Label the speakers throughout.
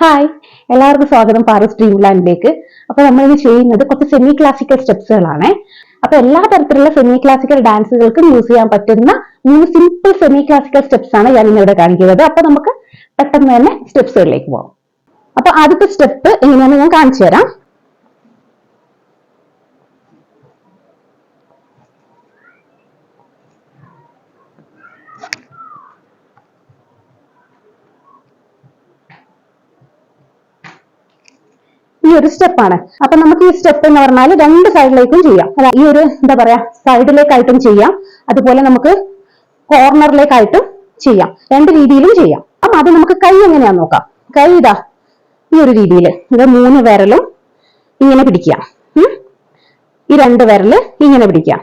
Speaker 1: Hi എല്ലാവർക്കും സ്വാഗതം Paras stream ലാൻഡിലേക്ക് അപ്പൊ നമ്മൾ ഇത് ചെയ്യുന്നത് കുറച്ച് സെമി ക്ലാസിക്കൽ സ്റ്റെപ്സുകളാണ് അപ്പൊ എല്ലാ തരത്തിലുള്ള സെമി ക്ലാസിക്കൽ ഡാൻസുകൾക്കും യൂസ് ചെയ്യാൻ പറ്റുന്ന മൂന്ന് സിമ്പിൾ സെമി ക്ലാസിക്കൽ സ്റ്റെപ്സ് ആണ് ഞാൻ ഇന്നിവിടെ കാണിക്കുന്നത്. അപ്പൊ നമുക്ക് പെട്ടെന്ന് തന്നെ സ്റ്റെപ്സുകളിലേക്ക് പോകാം. അപ്പൊ ആദ്യത്തെ സ്റ്റെപ്പ് എങ്ങനെയാണെന്ന് ഞാൻ കാണിച്ചു തരാം ഈ ഒരു സ്റ്റെപ്പാണ് അപ്പൊ നമുക്ക് ഈ സ്റ്റെപ്പ് എന്ന് പറഞ്ഞാൽ രണ്ട് സൈഡിലേക്കും ചെയ്യാം. അതാ ഈ ഒരു എന്താ പറയാ സൈഡിലേക്കായിട്ടും ചെയ്യാം. അതുപോലെ നമുക്ക് കോർണറിലേക്കായിട്ടും ചെയ്യാം. രണ്ട് രീതിയിലും ചെയ്യാം. അപ്പം അത് നമുക്ക് കൈ എങ്ങനെയാന്ന് നോക്കാം? കൈ ഇതാ ഈ ഒരു രീതിയിൽ ഇത് മൂന്ന് വിരലും ഇങ്ങനെ പിടിക്കുക. ഉം. ഈ രണ്ട് വിരൽ ഇങ്ങനെ പിടിക്കാം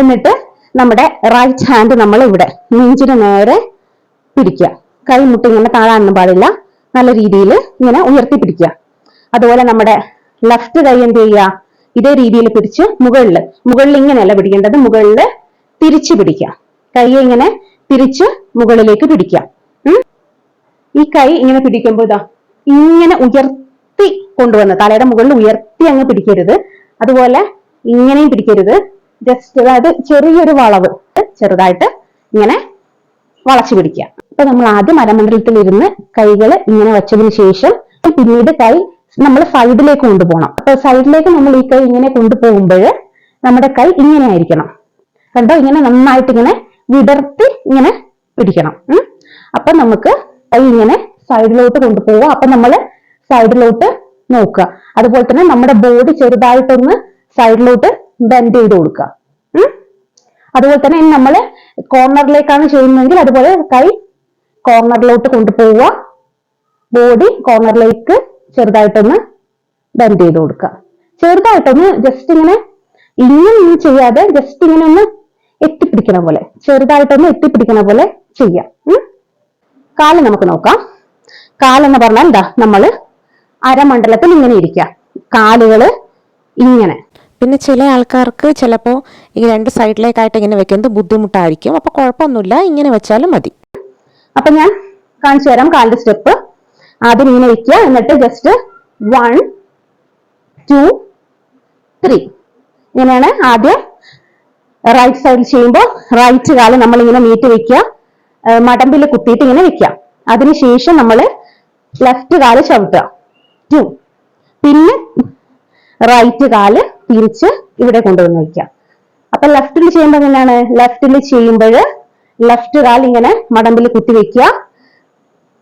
Speaker 1: എന്നിട്ട് നമ്മുടെ റൈറ്റ് ഹാൻഡ് നമ്മൾ ഇവിടെ നെഞ്ചിന് നേരെ പിടിക്കുക. കൈ മുട്ടി ഇങ്ങനെ താഴാനൊന്നും പാടില്ല. നല്ല രീതിയിൽ ഇങ്ങനെ ഉയർത്തി പിടിക്കുക അതുപോലെ നമ്മുടെ ലെഫ്റ്റ് കൈ എന്ത് ചെയ്യുക? ഇതേ രീതിയിൽ പിടിച്ച് മുകളിൽ മുകളിൽ ഇങ്ങനെയല്ല പിടിക്കേണ്ടത് മുകളിൽ തിരിച്ചു പിടിക്കുക. കൈയെ ഇങ്ങനെ തിരിച്ച് മുകളിലേക്ക് പിടിക്കുക. ഈ കൈ ഇങ്ങനെ പിടിക്കുമ്പോൾ ഇതാ ഇങ്ങനെ ഉയർത്തി കൊണ്ടുവന്ന് തലയുടെ മുകളിൽ ഉയർത്തി അങ്ങ് പിടിക്കരുത്. അതുപോലെ ഇങ്ങനെയും പിടിക്കരുത്. ജസ്റ്റ് അതായത് ചെറിയൊരു വളവ് ചെറുതായിട്ട് ഇങ്ങനെ വളച്ചു പിടിക്കുക. അപ്പൊ നമ്മൾ ആദ്യം അരമണ്ഡലത്തിൽ ഇരുന്ന് കൈകൾ ഇങ്ങനെ വെച്ചതിന് ശേഷം പിന്നീട് കൈ നമ്മൾ സൈഡിലേക്ക് കൊണ്ടുപോകണം. അപ്പൊ സൈഡിലേക്ക് നമ്മൾ ഈ കൈ ഇങ്ങനെ കൊണ്ടുപോകുമ്പോൾ നമ്മുടെ കൈ ഇങ്ങനെ ആയിരിക്കണം. കണ്ടോ? ഇങ്ങനെ നന്നായിട്ട് ഇങ്ങനെ വിടർത്തി ഇങ്ങനെ പിടിക്കണം. അപ്പൊ നമുക്ക് കൈ ഇങ്ങനെ സൈഡിലോട്ട് കൊണ്ടുപോവുക അപ്പൊ നമ്മൾ സൈഡിലോട്ട് നോക്കുക. അതുപോലെ തന്നെ നമ്മുടെ ബോഡി ചെറുതായിട്ടൊന്ന് സൈഡിലോട്ട് ബെൻഡ് ചെയ്ത് കൊടുക്കുക. അതുപോലെ തന്നെ നമ്മൾ കോർണറിലേക്കാണ് ചെയ്യുന്നതെങ്കിൽ അതുപോലെ കൈ കോർണറിലോട്ട് കൊണ്ടുപോവുക. ബോഡി കോർണറിലേക്ക് ചെറുതായിട്ടൊന്ന് ബെൻഡ് ചെയ്ത് കൊടുക്കുക. ചെറുതായിട്ടൊന്ന് ജസ്റ്റ് ഇങ്ങനെ ഇങ്ങനെ ഇങ്ങനെ ചെയ്യാതെ ജസ്റ്റ് ഇങ്ങനെ ഒന്ന് എത്തിപ്പിടിക്കണ പോലെ ചെറുതായിട്ടൊന്ന് എത്തിപ്പിടിക്കണ പോലെ ചെയ്യാം കാൽ നമുക്ക് നോക്കാം. കാലെന്ന് പറഞ്ഞാൽ എന്താ നമ്മൾ അരമണ്ഡലത്തിൽ ഇങ്ങനെ ഇരിക്കുക. കാലുകൾ ഇങ്ങനെ.
Speaker 2: പിന്നെ ചില ആൾക്കാർക്ക് ചിലപ്പോൾ ഈ രണ്ട് സൈഡിലേക്കായിട്ട് ഇങ്ങനെ വെക്കുന്നത് ബുദ്ധിമുട്ടായിരിക്കും. അപ്പോൾ കുഴപ്പമൊന്നുമില്ല. ഇങ്ങനെ വെച്ചാലും മതി.
Speaker 1: അപ്പൊ ഞാൻ കാണിച്ചു തരാം കാലിന്റെ സ്റ്റെപ്പ്. ആദ്യം ഇങ്ങനെ വെക്കുക. എന്നിട്ട് ജസ്റ്റ് വൺ ടു ത്രീ ഇങ്ങനെയാണ് ആദ്യം റൈറ്റ് സൈഡിൽ ചെയ്യുമ്പോൾ റൈറ്റ് കാൽ നമ്മൾ ഇങ്ങനെ നീട്ടി വെക്കുക മടമ്പിൽ കുത്തിയിട്ട് ഇങ്ങനെ വെക്കുക. അതിനുശേഷം നമ്മൾ ലെഫ്റ്റ് കാൽ ചവിട്ടുക. ടു പിന്നെ റൈറ്റ് കാൽ തിരിച്ച് ഇവിടെ കൊണ്ടുവന്ന് വയ്ക്കാം. അപ്പൊ ലെഫ്റ്റിൽ ചെയ്യുമ്പോൾ എങ്ങനെയാണ് ലെഫ്റ്റിൽ ചെയ്യുമ്പോൾ ലെഫ്റ്റ് കാൽ ഇങ്ങനെ മടമ്പിൽ കുത്തി വെക്കുക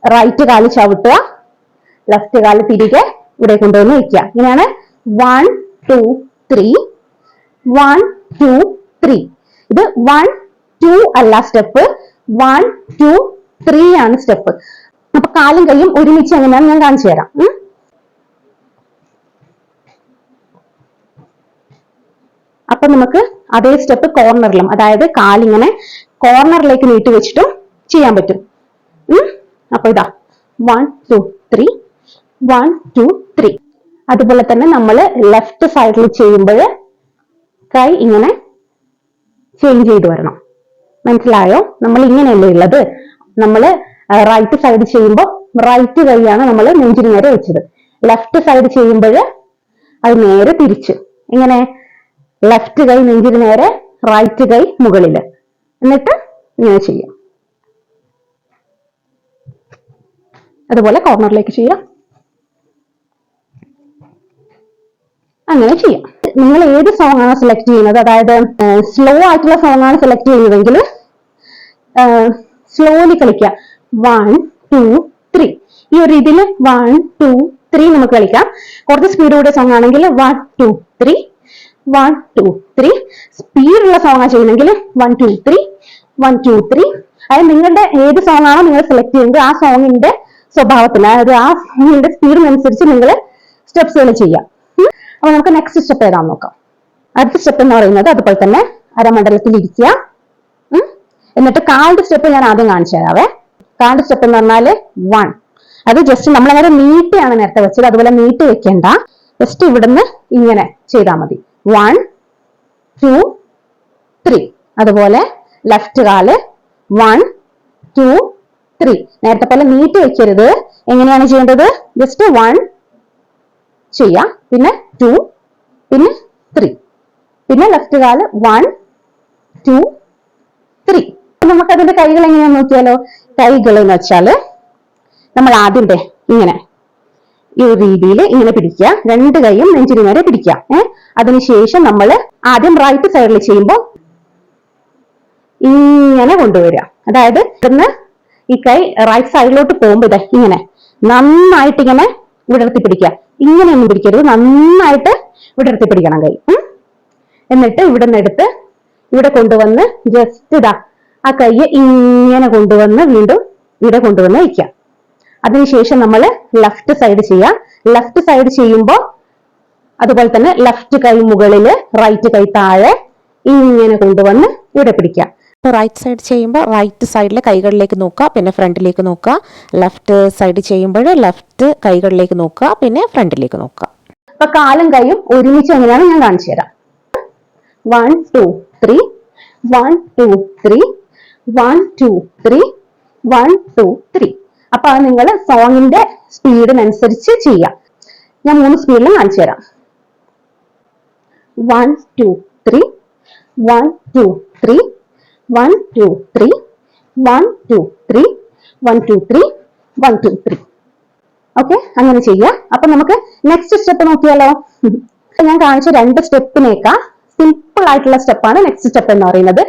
Speaker 1: റൈറ്റ് കാൽ ചവിട്ടുക. ലെഫ്റ്റ് കാൽ തിരികെ ഇവിടെ കൊണ്ടുവന്ന് വെക്കുക ഇങ്ങനെയാണ് one two three one two three ഇത് വൺ ടു അല്ല സ്റ്റെപ്പ് വൺ ടു ത്രീ ആണ് സ്റ്റെപ്പ് അപ്പൊ കാലും കൈയും ഒരുമിച്ച് എങ്ങനെയാണെന്ന് ഞാൻ കാണിച്ചു തരാം. അപ്പൊ നമുക്ക് അതേ സ്റ്റെപ്പ് കോർണറിലും അതായത് കാലിങ്ങനെ കോർണറിലേക്ക് നീട്ടി വെച്ചിട്ടും ചെയ്യാൻ പറ്റും. അപ്പൊ ഇതാ. One two three one two three അതുപോലെ തന്നെ നമ്മൾ ലെഫ്റ്റ് സൈഡിൽ ചെയ്യുമ്പോൾ കൈ ഇങ്ങനെ ചേഞ്ച് ചെയ്ത് വരണം. മനസ്സിലായോ? നമ്മൾ ഇങ്ങനെയല്ലേ ഉള്ളത് നമ്മൾ റൈറ്റ് സൈഡ് ചെയ്യുമ്പോൾ റൈറ്റ് കൈയാണ് നമ്മൾ നെഞ്ചിന് നേരെ വെച്ചത്. ലെഫ്റ്റ് സൈഡ് ചെയ്യുമ്പോൾ അത് നേരെ തിരിച്ച്. ഇങ്ങനെ ലെഫ്റ്റ് കൈ നെഞ്ചിന് നേരെ റൈറ്റ് കൈ മുകളിൽ എന്നിട്ട് ഇങ്ങനെ ചെയ്യാം. അതുപോലെ കോർണറിലേക്ക് ചെയ്യാം. അങ്ങനെ ചെയ്യാം. നിങ്ങൾ ഏത് സോങ് ആണ് സെലക്ട് ചെയ്യുന്നത്? അതായത് സ്ലോ ആയിട്ടുള്ള സോങ് ആണ് സെലക്ട് ചെയ്യുന്നതെങ്കിൽ സ്ലോലി കളിക്കുക. വൺ ടു ത്രീ ഈ ഒരു രീതിയിൽ വൺ ടു ത്രീ നമുക്ക് കളിക്കാം. കുറച്ച് സ്പീഡ് കൂടിയ സോങ് ആണെങ്കിൽ one two three one two three സ്പീഡുള്ള song ആണ് ചെയ്യുന്നെങ്കിൽ one two three one two three അതായത് നിങ്ങളുടെ ഏത് സോങ് ആണോ നിങ്ങൾ സെലക്ട് ചെയ്യുന്നത് ആ സോങ്ങിന്റെ സ്വഭാവത്തിന് അതായത് ആ സോങ്ങിന്റെ സ്പീഡിനനുസരിച്ച് നിങ്ങൾ സ്റ്റെപ്സുകൾ ചെയ്യാം. അപ്പൊ നമുക്ക് നെക്സ്റ്റ് സ്റ്റെപ്പ് ഏതാന്ന് നോക്കാം. അടുത്ത സ്റ്റെപ്പ് എന്ന് പറയുന്നത് അതുപോലെ തന്നെ അരമണ്ഡലത്തിൽ ഇരിക്കുക. എന്നിട്ട് കാലിന്റെ സ്റ്റെപ്പ് ഞാൻ ആദ്യം കാണിച്ചു തരാവേ. കാലിന്റെ സ്റ്റെപ്പ് എന്ന് പറഞ്ഞാൽ വൺ അത് ജസ്റ്റ് നമ്മളങ്ങനെ നീട്ടിയാണ് നേരത്തെ വെച്ചത്. അതുപോലെ നീട്ടി വെക്കേണ്ട. ജസ്റ്റ് ഇവിടുന്ന് ഇങ്ങനെ ചെയ്താൽ മതി. വൺ ടു ത്രീ അതുപോലെ ലെഫ്റ്റ് കാൽ. വൺ ടു ത്രീ നേരത്തെ പോലെ നീട്ടി വെക്കരുത്. എങ്ങനെയാണ് ചെയ്യേണ്ടത്? ജസ്റ്റ് വൺ ചെയ്യാം. പിന്നെ ടു പിന്നെ ത്രീ പിന്നെ ലെഫ്റ്റ് കാൽ. വൺ ടു ത്രീ നമുക്ക് അതിന്റെ കൈകൾ എങ്ങനെയാന്ന് നോക്കിയാലോ? കൈകൾ എന്ന് വെച്ചാൽ നമ്മൾ ആദ്യം ഇങ്ങനെ ഈ ഒരു രീതിയിൽ ഇങ്ങനെ പിടിക്കുക. രണ്ട് കൈയും നെഞ്ചിന് നേരെ പിടിക്കുക ഏഹ് അതിനുശേഷം നമ്മൾ ആദ്യം റൈറ്റ് സൈഡിൽ ചെയ്യുമ്പോൾ ഇങ്ങനെ കൊണ്ടുവരിക. അതായത് ഇവിടുന്ന് ഈ കൈ റൈറ്റ് സൈഡിലോട്ട് പോകുമ്പോൾ ഇതേ ഇങ്ങനെ നന്നായിട്ട് ഇങ്ങനെ വിടർത്തി പിടിക്കുക. ഇങ്ങനെയൊന്നും പിടിക്കരുത്. നന്നായിട്ട് വിടർത്തി പിടിക്കണം കൈ. എന്നിട്ട് ഇവിടെ നിന്ന് എടുത്ത് ഇവിടെ കൊണ്ടുവന്ന് ജസ്റ്റ് ഇതാ ആ കൈ ഇങ്ങനെ കൊണ്ടുവന്ന് വീണ്ടും ഇവിടെ കൊണ്ടുവന്ന് വയ്ക്കുക അതിനുശേഷം നമ്മൾ ലെഫ്റ്റ് സൈഡ് ചെയ്യാം. ലെഫ്റ്റ് സൈഡ് ചെയ്യുമ്പോൾ അതുപോലെ തന്നെ ലെഫ്റ്റ് കൈ മുകളിൽ റൈറ്റ് കൈ താഴെ ഇങ്ങനെ കൊണ്ടുവന്ന് ഇവിടെ പിടിക്കാം.
Speaker 2: റൈറ്റ് സൈഡ് ചെയ്യുമ്പോൾ റൈറ്റ് സൈഡിലെ കൈകളിലേക്ക് നോക്കുക പിന്നെ ഫ്രണ്ടിലേക്ക് നോക്കുക. ലെഫ്റ്റ് സൈഡ് ചെയ്യുമ്പോൾ ലെഫ്റ്റ് കൈകളിലേക്ക് നോക്കുക പിന്നെ ഫ്രണ്ടിലേക്ക് നോക്കുക.
Speaker 1: അപ്പൊ കാലും കൈയും ഒരുമിച്ച് എങ്ങനെയാണ് ഞാൻ കാണിച്ചു തരാം. One two three one two three one two three one two three അപ്പൊ അത് നിങ്ങൾ സോങ്ങിന്റെ സ്പീഡിനനുസരിച്ച് ചെയ്യാം. ഞാൻ മൂന്ന് സ്പീഡിൽ കാണിച്ചു തരാം. One two three one two three one two three one two three one two three one two three okay അങ്ങനെ ചെയ്യാം. അപ്പൊ നമുക്ക് നെക്സ്റ്റ് സ്റ്റെപ്പ് നോക്കിയാലോ? ഞാൻ കാണിച്ച രണ്ട് സ്റ്റെപ്പിനേക്കാ സിമ്പിൾ ആയിട്ടുള്ള സ്റ്റെപ്പാണ് നെക്സ്റ്റ് സ്റ്റെപ്പ് എന്ന് പറയുന്നത്.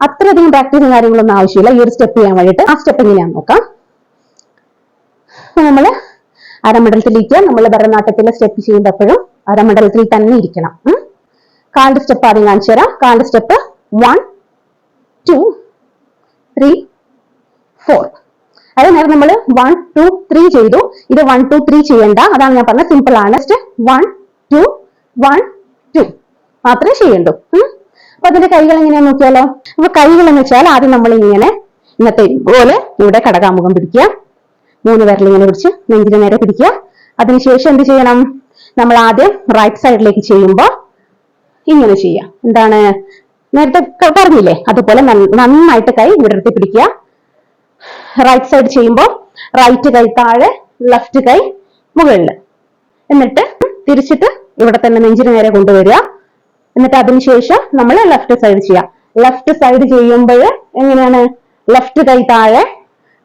Speaker 1: അത്രയധികം പ്രാക്ടീസും കാര്യങ്ങളൊന്നും ആവശ്യമില്ല. ഈ ഒരു സ്റ്റെപ്പ് ചെയ്യാൻ വേണ്ടിയിട്ട് ആ സ്റ്റെപ്പ് എങ്ങനെയാന്ന് നോക്കാം. നമ്മൾ അരമണ്ഡലത്തിലേക്ക് നമ്മൾ ഭരതനാട്യത്തിലെ സ്റ്റെപ്പ് ചെയ്യുമ്പോഴും അരമണ്ഡലത്തിൽ തന്നെ ഇരിക്കണം. കാലിന്റെ സ്റ്റെപ്പ് ആദ്യം കാണിച്ചു തരാം. കാലിന്റെ step one two three four അത് നേരം നമ്മൾ വൺ ടു ത്രീ ചെയ്തു. ഇത് വൺ ടു ത്രീ ചെയ്യണ്ട. അതാണ് ഞാൻ പറഞ്ഞത് സിമ്പിൾ ആണ്. Just one two one two മാത്രമേ ചെയ്യണ്ടൂ. അപ്പൊ അതിന്റെ കൈകൾ എങ്ങനെയാന്ന് നോക്കിയാലോ? അപ്പൊ കൈകൾ എന്ന് വെച്ചാൽ ആദ്യം നമ്മൾ ഇങ്ങനെ ഇന്നത്തെ പോലെ ഇവിടെ കടകാമുഖം പിടിക്കുക. മൂന്ന് വിരൽ ഇങ്ങനെ പിടിച്ച് നെഞ്ചിന് നേരെ പിടിക്കുക. അതിനുശേഷം എന്ത് ചെയ്യണം? നമ്മൾ ആദ്യം റൈറ്റ് സൈഡിലേക്ക് ചെയ്യുമ്പോൾ ഇങ്ങനെ ചെയ്യാം എന്താണ്? നേരത്തെ പറഞ്ഞില്ലേ? അതുപോലെ നന്നായിട്ട് കൈ വിടർത്തി പിടിക്കുക. റൈറ്റ് സൈഡ് ചെയ്യുമ്പോൾ റൈറ്റ് കൈ താഴെ ലെഫ്റ്റ് കൈ മുകളിൽ. എന്നിട്ട് തിരിച്ചിട്ട് ഇവിടെ തന്നെ നെഞ്ചിന് നേരെ കൊണ്ടുവരിക. എന്നിട്ട് അതിനുശേഷം നമ്മൾ ലെഫ്റ്റ് സൈഡ് ചെയ്യാം ലെഫ്റ്റ് സൈഡ് ചെയ്യുമ്പോൾ എങ്ങനെയാണ്? ലെഫ്റ്റ് കൈ താഴെ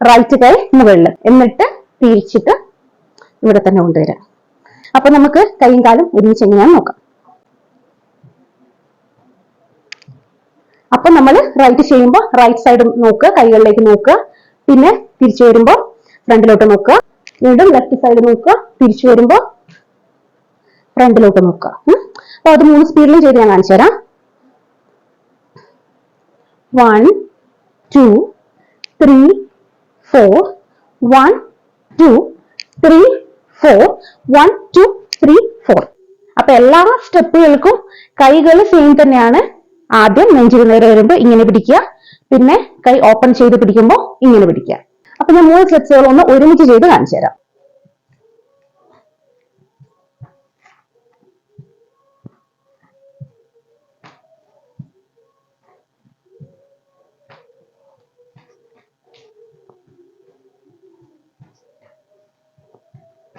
Speaker 1: റൈറ്റ് കൈ മുകളിൽ എന്നിട്ട് തിരിച്ചിട്ട് ഇവിടെ തന്നെ കൊണ്ടുവരാം. അപ്പൊ നമുക്ക് കൈയും കാലും ഒരുമിച്ച് എങ്ങനെയാന്ന് നോക്കാം. അപ്പൊ നമ്മൾ റൈറ്റ് ചെയ്യുമ്പോൾ റൈറ്റ് സൈഡ് നോക്കുക കൈകളിലേക്ക് നോക്കുക പിന്നെ തിരിച്ചു വരുമ്പോൾ ഫ്രണ്ടിലോട്ട് നോക്കുക വീണ്ടും ലെഫ്റ്റ് സൈഡ് നോക്കുക തിരിച്ചു വരുമ്പോൾ ഫ്രണ്ടിലോട്ട് നോക്കുക. അപ്പൊ അത് മൂന്ന് സ്പീഡിലും ചെയ്ത് ഞാൻ കാണിച്ചു തരാം. One two three four one two three four one two three four അപ്പൊ എല്ലാ സ്റ്റെപ്പുകൾക്കും കൈകൾ സെയിം തന്നെയാണ്. ആദ്യം നെഞ്ചിന് നേരെ വരുമ്പോൾ ഇങ്ങനെ പിടിക്കുക. പിന്നെ കൈ ഓപ്പൺ ചെയ്ത് പിടിക്കുമ്പോൾ ഇങ്ങനെ പിടിക്കുക. അപ്പൊ ഞാൻ മൂന്ന് സ്റ്റെപ്സുകൾ ഒന്ന് ഒരുമിച്ച് ചെയ്ത് കാണിച്ചു തരാം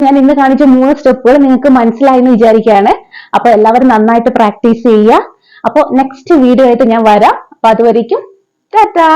Speaker 1: ഞാൻ ഇന്ന് കാണിച്ച മൂന്ന് സ്റ്റെപ്പുകൾ നിങ്ങൾക്ക് മനസ്സിലായി എന്ന് വിചാരിക്കുകയാണ്. അപ്പൊ എല്ലാവരും നന്നായിട്ട് പ്രാക്ടീസ് ചെയ്യുക. അപ്പൊ നെക്സ്റ്റ് വീഡിയോ ആയിട്ട് ഞാൻ വരാം. അപ്പൊ അതുവരേക്കും ടാറ്റാ!